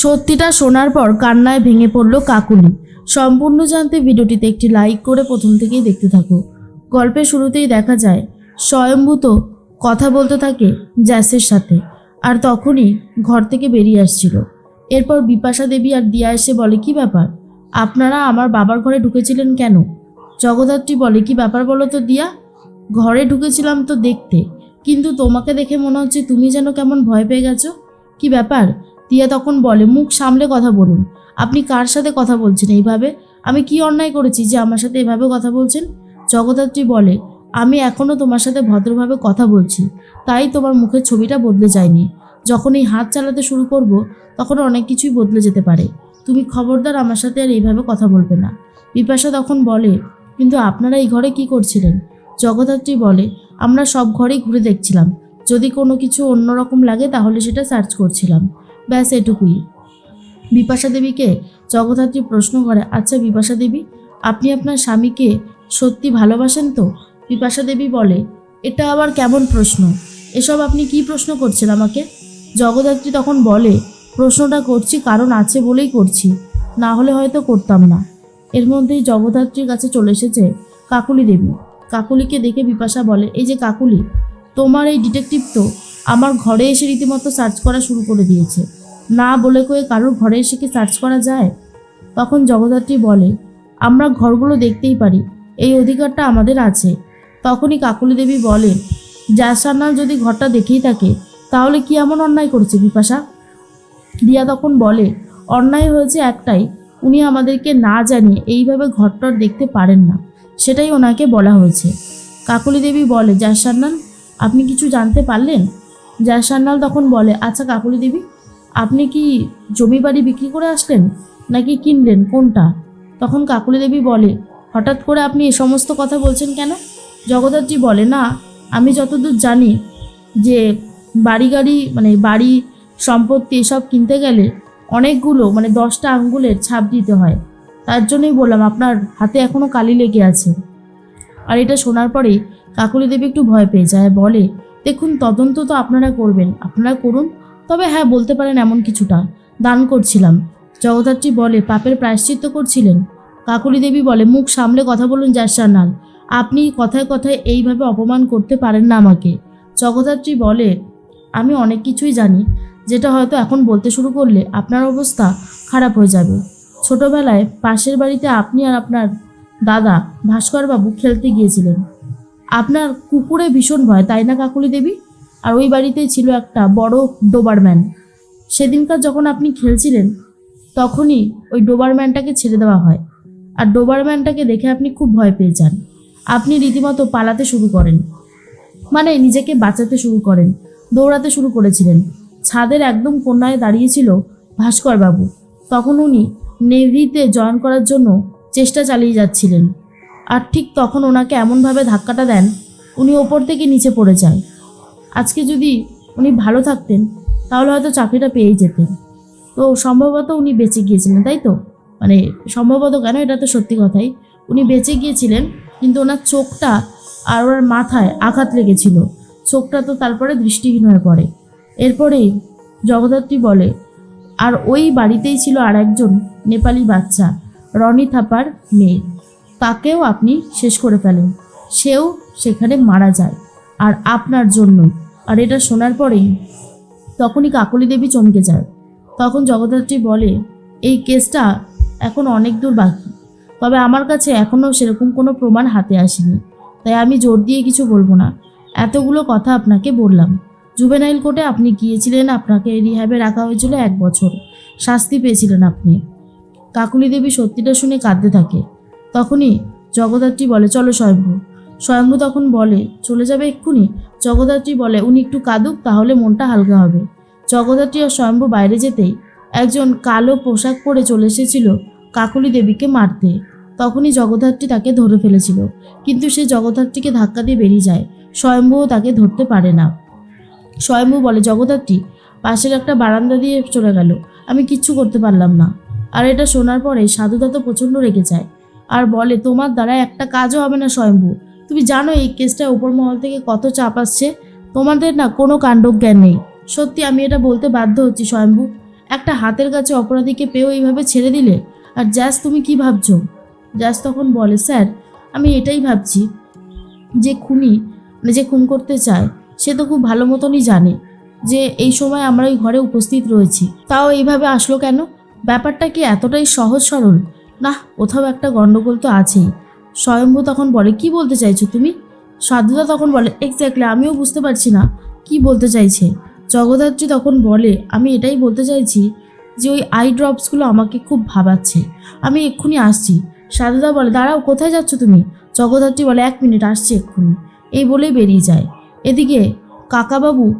সত্যিটা শোনার পর কান্নায় ভেঙে পড়ল কাকুলি। সম্পূর্ণ জানতে ভিডিওটিতে একটি লাইক করে প্রথম থেকেই দেখতে থাকো। গল্পের শুরুতেই দেখা যায় স্বয়ম্ভূত কথা বলতে থাকে জ্যাসের সাথে আর তখনই ঘর থেকে বেরিয়ে আসছিল। এরপর বিপাশা দেবী আর দিয়া এসে বলে, কি ব্যাপার? আপনারা আমার বাবার ঘরে ঢুকেছিলেন কেন? জগদ্ধাত্রী বলে, কি ব্যাপার বলো তো দিয়া? ঘরে ঢুকেছিলাম তো দেখতে, কিন্তু তোমাকে দেখে মনে হচ্ছে তুমি যেন কেমন ভয় পেয়ে গেছো। কি ব্যাপার? তিয়া তখন বলে, মুখ সামলে কথা বলুন। আপনি কার সাথে কথা বলছেন এইভাবে? আমি কি অন্যায় করেছি যে আমার সাথে এভাবে কথা বলছেন? জগদ্ধাত্রী বলে, আমি এখনও তোমার সাথে ভদ্রভাবে কথা বলছি। তাই তোমার মুখের ছবিটা বদলে যায়নি। যখন এই হাত চালাতে শুরু করব, তখন অনেক কিছুই বদলে যেতে পারে। তুমি খবরদার আমার সাথে আর এইভাবে কথা বলবে না। বিপাশা তখন বলে, কিন্তু আপনারা এই ঘরে কি করছিলেন? জগদ্ধাত্রী বলে, আমরা সব ঘরেই ঘুরে দেখছিলাম। যদি কোনো কিছু অন্যরকম লাগে তাহলে সেটা সার্চ করছিলাম। ব্যাস, এটুকুই। বিপাশা দেবীকে জগদ্ধাত্রী প্রশ্ন করে আচ্ছা বিপাশা দেবী, আপনি আপনার স্বামীকে সত্যি ভালোবাসেন তো? বিপাশা দেবী বলে, এটা আবার কেমন প্রশ্ন? এসব আপনি কি প্রশ্ন করছেন আমাকে? জগদ্ধাত্রী তখন বলে, প্রশ্নটা করছি, কারণ আছে বলেই করছি। না হলে হয়তো করতাম না। এর মধ্যেই জগদ্ধাত্রীর কাছে চলে এসেছে কাকুলি দেবী। কাকুলিকে দেখে বিপাশা বলে, এই যে কাকুলি, তোমার এই ডিটেকটিভ তো আমার ঘরে এসে রীতিমতো সার্চ করা শুরু করে দিয়েছে। না বলে কয়ে কারোর ঘরে এসে কি সার্চ করা যায়? তখন জগদ্ধাত্রী বলে, আমরা ঘরগুলো দেখতেই পারি, এই অধিকারটা আমাদের আছে। তখনই কাকুলি দেবী বলে জাসান্নাল যদি ঘরটা দেখেই থাকে, তাহলে কি এমন অন্যায় করেছে বিপাশা দিয়া তখন বলে, অন্যায় হয়েছে একটাই, উনি আমাদেরকে না জানিয়ে এইভাবে ঘরটর দেখতে পারেন না, সেটাই ওনাকে বলা হয়েছে। কাকুলি দেবী বলে জাসান্নাল আপনি কিছু জানতে পারলেন? জাসান্নাল তখন বলে আচ্ছা কাকুলি দেবী আপনি কি জমি বাড়ি বিক্রি করে আসলেন? নাকি কিনলেন? কোনটা? তখন কাকুলি দেবী বলে, হঠাৎ করে আপনি এ সমস্ত কথা বলছেন কেন? জগদ্ধাত্রী বলে, না, আমি যতদূর জানি যে বাড়ি গাড়ি মানে বাড়ি সম্পত্তি এসব কিনতে গেলে অনেকগুলো মানে দশটা আঙ্গুলের ছাপ দিতে হয়। তার জন্যই বললাম, আপনার হাতে এখনও কালি লেগে আছে। আর এটা শোনার পরেই কাকুলি দেবী একটু ভয় পেয়ে যায়, বলে, দেখুন, তদন্ত তো আপনারা করবেন। আপনারা করুন তবে হ্যাঁ বলতে পারেন এমন কিছুটা। দান করছিলাম। জগদ্ধাত্রী বলে, পাপের প্রায়শ্চিত্ত করছিলেন? কাকুলি দেবী বলে, মুখ সামলে কথা বলুন জাসান্নাল আপনি কথায় কথায় এইভাবে অপমান করতে পারেন না আমাকে। জগদ্ধাত্রী বলে, আমি অনেক কিছুই জানি, যেটা হয়তো এখন বলতে শুরু করলে আপনার অবস্থা খারাপ হয়ে যাবে। ছোটবেলায় পাশের বাড়িতে আপনি আর আপনার দাদা ভাস্করবাবু খেলতে গিয়েছিলেন। আপনার কুকুরে ভীষণ ভয়, তাই না কাকুলি দেবী? আর ওই বাড়িতেই ছিল একটা বড় ডোবারম্যান। সেদিনকার যখন আপনি খেলছিলেন, তখনই ওই ডোবারম্যানটাকে ছেড়ে দেওয়া হয়। আর ডোবারম্যানটাকে দেখে আপনি খুব ভয় পেয়ে যান। আপনি রীতিমতো পালাতে শুরু করেন। মানে নিজেকে বাঁচাতে শুরু করেন, দৌড়াতে শুরু করেছিলেন। ছাদের একদম কোনায় দাঁড়িয়েছিল ভাস্করবাবু। তখন উনি নেভিতে জয়েন করার জন্য চেষ্টা চালিয়ে যাচ্ছিলেন। আর ঠিক তখন ওনাকে এমনভাবে ধাক্কাটা দেন, উনি ওপর থেকে নিচে পড়ে যায়। আজকে যদি উনি ভালো থাকতেন, তাহলে হয়তো চাকরিটা পেয়েই যেতেন। তো সম্ভবত উনি বেঁচে গিয়েছিলেন, তাই তো? মানে সম্ভবত কেন, এটা তো সত্যি কথাই। উনি বেঁচে গিয়েছিলেন, কিন্তু ওনার চোখটা আর ওনার মাথায় আঘাত লেগেছিল। চোখটা তো তারপরে দৃষ্টিহীন হয়ে পড়ে। এরপরেই জগদ্ধাত্রী বলে, আর ওই বাড়িতেই ছিল আর একজন নেপালি বাচ্চা, রনি থাপার মেয়ে। তাকেও আপনি শেষ করে ফেলেন। সেও সেখানে মারা যায়, আর আপনার জন্যই। আর এটা শোনার পরেই তখনই কাকলি দেবী চমকে যায়। তখন জগদ্ধাত্রী বলে, এই কেসটা এখন অনেক দূর বাকি। তবে আমার কাছে এখনও সেরকম কোনো প্রমাণ হাতে আসেনি। তাই আমি জোর দিয়ে কিছু বলব না। এতগুলো কথা আপনাকে বললাম। জুবেনাইল কোর্টে আপনি গিয়েছিলেন, আপনাকে রিহ্যাবে রাখা হয়েছিল এক বছর। শাস্তি পেয়েছিলেন আপনি। কাকুলি দেবী সত্যিটা শুনে কাঁদতে থাকে। তখনই জগদ্ধাত্রী বলে, চলো স্বয়ম্ভু। স্বয়ম্ভু তখন বলে, চলে যাবে এক্ষুনি? জগদ্ধাত্রী বলে, উনি একটু কাঁদুক, তাহলে মনটা হালকা হবে। জগদ্ধাত্রী আর স্বয়ম্ভু বাইরে যেতেই একজন কালো পোশাক পরে চলে এসেছিল কাকুলি দেবীকে মারতে। তখনই জগদ্ধাত্রী তাকে ধরে ফেলেছিল, কিন্তু সে জগদ্ধাত্রীকে ধাক্কা দিয়ে বেরিয়ে যায়। স্বয়ম্ভুও তাকে ধরতে পারে না। স্বয়ম্ভু বলে, জগদ্ধাত্রী, পাশের একটা বারান্দা দিয়ে চলে গেল। আমি কিচ্ছু করতে পারলাম না। আর এটা শোনার পরে সাধুদা তো প্রচণ্ড রেগে যায়। আর বলে, তোমার দ্বারা একটা কাজও হবে না, স্বয়ম্ভু। তুমি জানো এই কেসটা উপর মহল থেকে কত চাপ আসছে? তোমাদের না কোনো কাণ্ডজ্ঞান নেই। সত্যি আমি এটা বলতে বাধ্য হচ্ছি, স্বয়ম্ভু। একটা হাতের কাছে অপরাধীকে পেয়েও এইভাবে ছেড়ে দিলে? আর জ্যাস তুমি কি ভাবছ? জ্যাস তখন বলে, স্যার, আমি এটাই ভাবছি যে খুনি মানে যে খুন করতে চায়, সে তো খুব ভালো মতনই জানে যে এই সময় আমরা ওই ঘরে উপস্থিত রয়েছি। তাও এইভাবে আসলো কেন? ব্যাপারটা কি এতটাই সহজ সরল? না কোথাও একটা গণ্ডগোল তো আছেই। স্বয়ম্ভু তখন বলে, কি বলতে চাইছো তুমি? সাধুদা তখন বলে এক্স্যাক্টলি আমিও বুঝতে পারছি না, কি বলতে চাইছে? জগদ্ধাত্রী তখন বলে, আমি এটাই বলতে চাইছি যে ওই আই ড্রপসগুলো আমাকে খুব ভাবাচ্ছে। আমি এক্ষুনি আসছি। সাধুদা বলে, দাঁড়াও, কোথায় যাচ্ছ তুমি? জগদ্ধাত্রী বলে, এক মিনিট, আসছি এক্ষুনি। এই বলেই বেরিয়ে যায়। এদিকে কাকাবাবু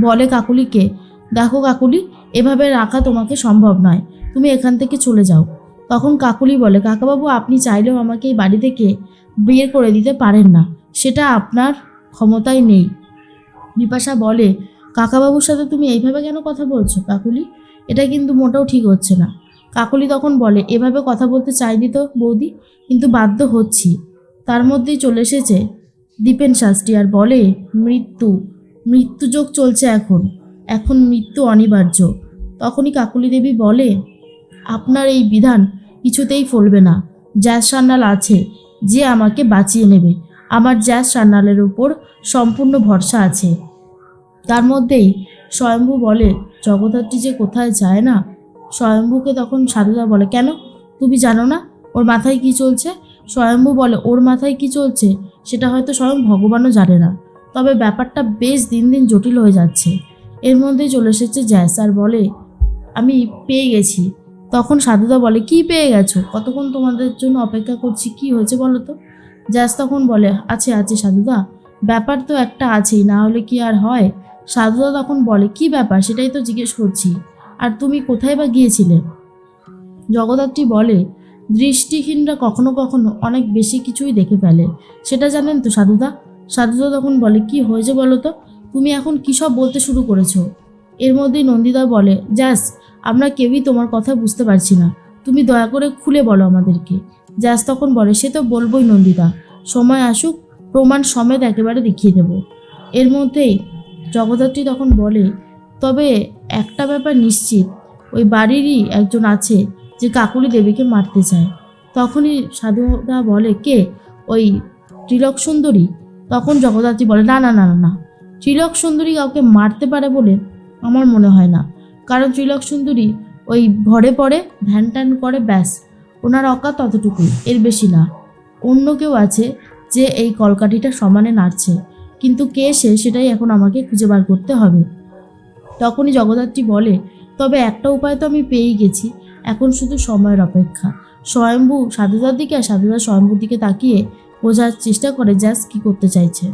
বলে কাকুলিকে, দেখো কাকুলি, এভাবে রাখা তোমাকে সম্ভব নয়। তুমি এখান থেকে চলে যাও। তখন কাকুলি বলে, কাকাবাবু, আপনি চাইলেও আমাকে এই বাড়ি থেকে বের করে দিতে পারেন না। সেটা আপনার ক্ষমতায় নেই। বিপাশা বলে, কাকাবাবুর সাথে তুমি এইভাবে কেন কথা বলছো কাকুলি? এটা কিন্তু মোটেও ঠিক হচ্ছে না। কাকুলি তখন বলে, এভাবে কথা বলতে চাইনি তো বৌদি, কিন্তু বাধ্য হচ্ছি। তার মধ্যেই চলে এসেছে দীপেন শাস্ত্রী আর বলে, মৃত্যু মৃত্যুযোগ চলছে এখন। এখন মৃত্যু অনিবার্য। তখনই কাকুলি দেবী বলে, আপনার এই বিধান কিছুতেই ফলবে না। জ্যাজ সান্যাল আছে, যে আমাকে বাঁচিয়ে নেবে। আমার জ্যাজ সান্যালের উপর সম্পূর্ণ ভরসা আছে। তার মধ্যেই স্বয়ম্ভু বলে, জগদ্ধাত্রী যে কোথায় যায় না? স্বয়ম্ভুকে তখন সাধুদা বলে, কেন? তুমি জানো না? ওর মাথায় কি চলছে? স্বয়ম্ভু বলে, ওর মাথায় কি চলছে? সেটা হয়তো স্বয়ং ভগবানও জানে না। তবে ব্যাপারটা বেশ দিন দিন জটিল হয়ে যাচ্ছে। এর মধ্যেই চলে এসেছে জ্যাস আর বলে, আমি পেয়ে গেছি। তখন সাধুদা বলে, কি পেয়ে গেছো? কতক্ষণ তোমাদের জন্য অপেক্ষা করছি? কি হয়েছে বলো তো? জ্যাস তখন বলে, আছে আছে সাধুদা, ব্যাপার তো একটা আছেই, না হলে কি আর হয়? সাধুদা তখন বলে, কি ব্যাপার? সেটাই তো জিজ্ঞেস করছি। আর তুমি কোথায় বা গিয়েছিলে? জগদ্ধাত্রী বলে, দৃষ্টিহীনরা কখনো কখনো অনেক বেশি কিছুই দেখে ফেলে। সেটা জানেন তো সাধুদা? সাধুদা তখন বলে, কি হয়েছে বলো তো? তুমি এখন কী সব বলতে শুরু করেছ? এর মধ্যেই নন্দিতা বলে, জাস, আমরা কেউই তোমার কথা বুঝতে পারছি না। তুমি দয়া করে খুলে বলো আমাদেরকে। জাস তখন বলে, সে তো বলবোই নন্দিতা। সময় আসুক, প্রমাণ সমেত একেবারে দেখিয়ে দেব। এর মধ্যেই জগদ্ধাত্রী তখন বলে, তবে একটা ব্যাপার নিশ্চিত, ওই বাড়িরই একজন আছে যে কাকুলি দেবীকে মারতে চায়। তখনই সাধুদা বলে, কে? ওই ত্রিলক সুন্দরী? তখন জগদ্ধাত্রী বলে, না না না না না। ত্রিলক সুন্দরী কাউকে মারতে পারে বলে আমার মনে হয় না। কারণ ত্রিলক সুন্দরী ওই ভরে পড়ে, ধ্যান ট্যান করে, ব্যাস। ওনার অকাত ততটুকুই, এর বেশি না। অন্য কেউ আছে যে এই কলকাঠিটা সমানে নাড়ছে। কিন্তু কে সে সেটাই এখন আমাকে খুঁজে বার করতে হবে। তখনই জগদ্ধাত্রী বলে, তবে একটা উপায় তো আমি পেয়েই গেছি। এখন শুধু সময়ের অপেক্ষা। স্বয়ম্ভু সাধুদার দিকে আর সাধুদার স্বয়ম্ভুর দিকে তাকিয়ে বোঝার চেষ্টা করে, জাস্ট কী করতে চাইছে?